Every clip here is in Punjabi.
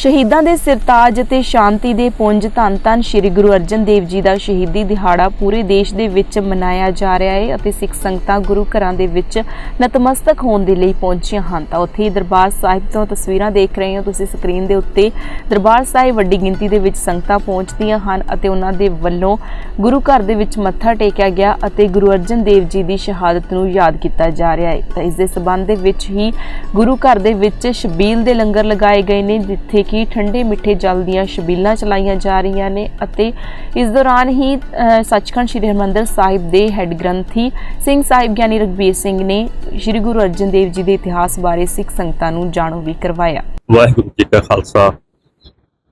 ਸ਼ਹੀਦਾਂ ਦੇ ਸਿਰਤਾਜ ਅਤੇ ਸ਼ਾਂਤੀ ਦੇ ਪੁੰਜ ਧੰਨ ਧੰਨ ਸ੍ਰੀ ਗੁਰੂ ਅਰਜਨ ਦੇਵ ਜੀ ਦਾ ਸ਼ਹੀਦੀ ਦਿਹਾੜਾ ਪੂਰੇ ਦੇਸ਼ ਦੇ ਵਿੱਚ ਮਨਾਇਆ ਜਾ ਰਿਹਾ ਹੈ ਅਤੇ ਸਿੱਖ ਸੰਗਤਾਂ ਗੁਰੂ ਘਰਾਂ ਦੇ ਵਿੱਚ ਨਤਮਸਤਕ ਹੋਣ ਦੇ ਲਈ ਪਹੁੰਚੀਆਂ ਹਨ। ਤਾਂ ਉੱਥੇ ਹੀ ਦਰਬਾਰ ਸਾਹਿਬ ਤੋਂ ਤਸਵੀਰਾਂ ਦੇਖ ਰਹੇ ਹੋ। ਤੁਸੀਂ ਸਕਰੀਨ ਦੇ ਉੱਤੇ ਦਰਬਾਰ ਸਾਹਿਬ ਵੱਡੀ ਗਿਣਤੀ ਦੇ ਵਿੱਚ ਸੰਗਤਾਂ ਪਹੁੰਚਦੀਆਂ ਹਨ ਅਤੇ ਉਹਨਾਂ ਦੇ ਵੱਲੋਂ ਗੁਰੂ ਘਰ ਦੇ ਵਿੱਚ ਮੱਥਾ ਟੇਕਿਆ ਗਿਆ ਅਤੇ ਗੁਰੂ ਅਰਜਨ ਦੇਵ ਜੀ ਦੀ ਸ਼ਹਾਦਤ ਨੂੰ ਯਾਦ ਕੀਤਾ ਜਾ ਰਿਹਾ ਹੈ। ਤਾਂ ਇਸ ਦੇ ਸਬੰਧ ਦੇ ਵਿੱਚ ਹੀ ਗੁਰੂ ਘਰ ਦੇ ਵਿੱਚ ਸ਼ਬੀਲ ਦੇ ਲੰਗਰ ਲਗਾਏ ਗਏ ਨੇ, ਜਿੱਥੇ ਕਿ ਠੰਡੇ ਮਿੱਠੇ ਜਲ ਦੀਆਂ ਛਬੀਲਾਂ ਚਲਾਈਆਂ ਜਾ ਰਹੀਆਂ ਨੇ ਅਤੇ ਇਸ ਦੌਰਾਨ ਹੀ ਸੱਚਖੰਡ ਸ੍ਰੀ ਹਰਿਮੰਦਰ ਸਾਹਿਬ ਦੇ ਹੈੱਡ ਗ੍ਰੰਥੀ ਸਿੰਘ ਸਾਹਿਬ ਗਿਆਨੀ ਰਘਬੀਰ ਸਿੰਘ ਨੇ ਸ੍ਰੀ ਗੁਰੂ ਅਰਜਨ ਦੇਵ ਜੀ ਦੇ ਇਤਿਹਾਸ ਬਾਰੇ ਸਿੱਖ ਸੰਗਤਾਂ ਨੂੰ ਜਾਣੂ ਵੀ ਕਰਵਾਇਆ। ਵਾਹਿਗੁਰੂ ਜੀ ਕਾ ਖਾਲਸਾ,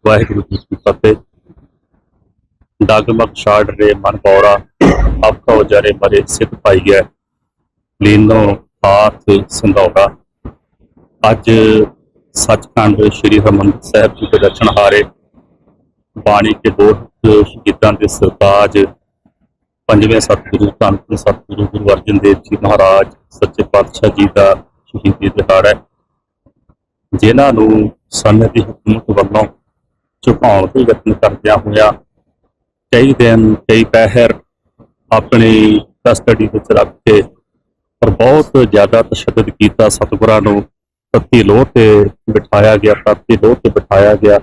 ਵਾਹਿਗੁਰੂ ਜੀ ਕੀ ਫਤਿਹ। ਡਗਮਗ ਛਾੜ ਰੇ ਮਨ ਪੌੜਾ, ਆਪਕਾ ਜਰੇ ਮਰੇ ਸਿੱਧ ਪਾਈਐ ਲੀਨੋ ਹਾਥ ਸੰਧੌੜਾ। ਅੱਜ ਸੱਚਖੰਡ ਸ੍ਰੀ ਹਰਿਮੰਦਰ ਸਾਹਿਬ ਜੀ ਦੇ ਦਰਸ਼ਨ ਹਾਰੇ। ਬਾਣੀ ਕੇ ਦੋ ਸ਼ਹੀਦਾਂ ਦੇ ਸਰਤਾਜ। ਪੰਜਵੇਂ ਸਤਿਗੁਰੂ ਧੰਨ ਧੰਨ ਸਤਿਗੁਰੂ ਗੁਰੂ ਅਰਜਨ ਦੇਵ ਜੀ ਮਹਾਰਾਜ, ਸੱਚੇ ਪਾਤਸ਼ਾਹ ਜੀ ਦਾ ਸ਼ਹੀਦੀ ਦਿਹਾੜਾ ਹੈ। ਜਿਨ੍ਹਾਂ ਨੂੰ ਸਮੇਂ ਦੀ ਹਕੂਮਤ ਵੱਲੋਂ ਝੁਕਾਉਣ ਦੇ ਯਤਨ ਕਰਦਿਆਂ ਹੋਇਆ ਕਈ ਦਿਨ, ਕਈ ਪਹਿਰ ਆਪਣੀ ਕਸਟਡੀ ਵਿੱਚ ਰੱਖ ਕੇ ਪਰ ਬਹੁਤ ਜ਼ਿਆਦਾ ਤਸ਼ੱਦਦ ਕੀਤਾ ਸਤਿਗੁਰਾਂ ਨੂੰ। ਤੱਤੀ ਲੋਹ ਤੇ ਬਿਠਾਇਆ ਗਿਆ ਤੱਤੀ ਲੋਹ ਤੇ ਬਿਠਾਇਆ ਗਿਆ।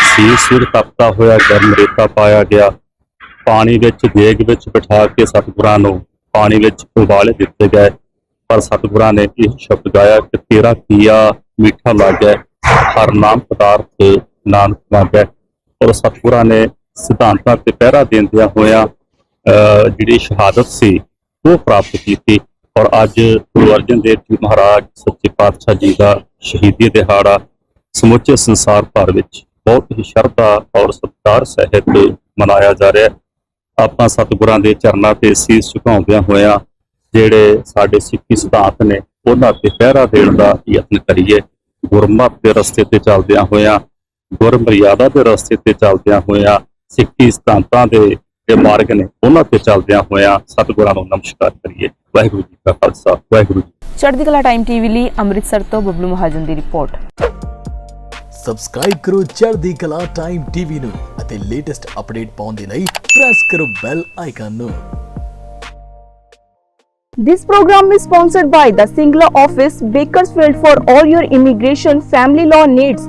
ਸੀ ਸਿਰ ਤਪਦਾ ਹੋਇਆ, ਗਰਮ ਰੇਤਾ ਪਾਇਆ ਗਿਆ। ਪਾਣੀ ਵਿੱਚ, ਦੇਗ ਵਿੱਚ ਬਿਠਾ ਕੇ ਸਤਿਗੁਰਾਂ ਨੂੰ ਪਾਣੀ ਵਿੱਚ ਉਬਾਲੇ ਦਿੱਤੇ ਗਏ। ਪਰ ਸਤਿਗੁਰਾਂ ਨੇ ਇਹ ਸ਼ਬਦ ਗਾਇਆ ਕਿ ਤੇਰਾ ਕੀਆ ਮਿੱਠਾ ਲੱਗੈ, ਹਰ ਨਾਮ ਪਦਾਰਥ ਨਾਨਕ ਮੰਗੈ ਔਰ ਸਤਿਗੁਰਾਂ ਨੇ ਸਿਧਾਂਤਾਂ ਤੇ ਪਹਿਰਾ ਦਿੰਦਿਆਂ ਹੋਇਆਂ, ਅਹ ਜਿਹੜੀ ਸ਼ਹਾਦਤ ਸੀ, ਉਹ ਪ੍ਰਾਪਤ ਕੀਤੀ। ਔਰ ਅੱਜ ਗੁਰੂ ਅਰਜਨ ਦੇਵ ਜੀ ਮਹਾਰਾਜ ਸੱਚੇ ਪਾਤਸ਼ਾਹ ਜੀ ਦਾ ਸ਼ਹੀਦੀ ਦਿਹਾੜਾ ਸਮੁੱਚੇ ਸੰਸਾਰ ਭਰ ਵਿੱਚ ਬਹੁਤ ਹੀ ਸ਼ਰਧਾ ਔਰ ਸਤਿਕਾਰ ਸਹਿਤ ਮਨਾਇਆ ਜਾ ਰਿਹਾ ਆਪਾਂ ਸਤਿਗੁਰਾਂ ਦੇ ਚਰਨਾਂ ਤੇ ਸੀਸ ਝੁਕਾਉਂਦਿਆਂ ਹੋਇਆਂ ਜਿਹੜੇ ਸਾਡੇ ਸਿੱਖੀ ਸਿਧਾਂਤ ਨੇ, ਉਹਨਾਂ ਤੇ ਪਹਿਰਾ ਦੇਣ ਦਾ ਯਤਨ ਕਰੀਏ। ਗੁਰਮਤ ਦੇ ਰਸਤੇ ਤੇ ਚੱਲਦਿਆਂ ਹੋਇਆਂ, ਗੁਰਮਰਿਆਦਾ ਦੇ ਰਸਤੇ ਤੇ ਚੱਲਦਿਆਂ ਹੋਇਆਂ ਸਿੱਖੀ ਸਿਧਾਂਤਾਂ ਦੇ ਜਿਹੜੇ ਮਾਰਗ ਨੇ। ਉਹਨਾਂ ਤੇ ਚੱਲਦਿਆਂ ਹੋਇਆਂ ਸਤਿਗੁਰਾਂ ਨੂੰ ਨਮਸਕਾਰ ਕਰੀਏ। ਵਾਹਿਗੁਰੂ ਜੀ ਕਾ ਖਾਲਸਾ ਵਾਹਿਗੁਰੂ ਜੀ ਚੜ੍ਹਦੀ ਕਲਾ ਟਾਈਮ ਟੀਵੀ ਲਈ ਅੰਮ੍ਰਿਤਸਰ ਤੋਂ ਬਬਲੂ ਮਹਾਜਨ ਦੀ ਰਿਪੋਰਟ। ਸਬਸਕ੍ਰਾਈਬ ਕਰੋ ਚੜ੍ਹਦੀ ਕਲਾ ਟਾਈਮ ਟੀਵੀ ਨੂੰ ਅਤੇ ਲੇਟੈਸਟ ਅਪਡੇਟ ਪਾਉਣ ਦੇ ਲਈ ਪ੍ਰੈਸ ਕਰੋ ਬੈਲ ਆਈਕਨ ਨੂੰ। This program is sponsored by the Singla office, Bakersfield for all your immigration family law needs.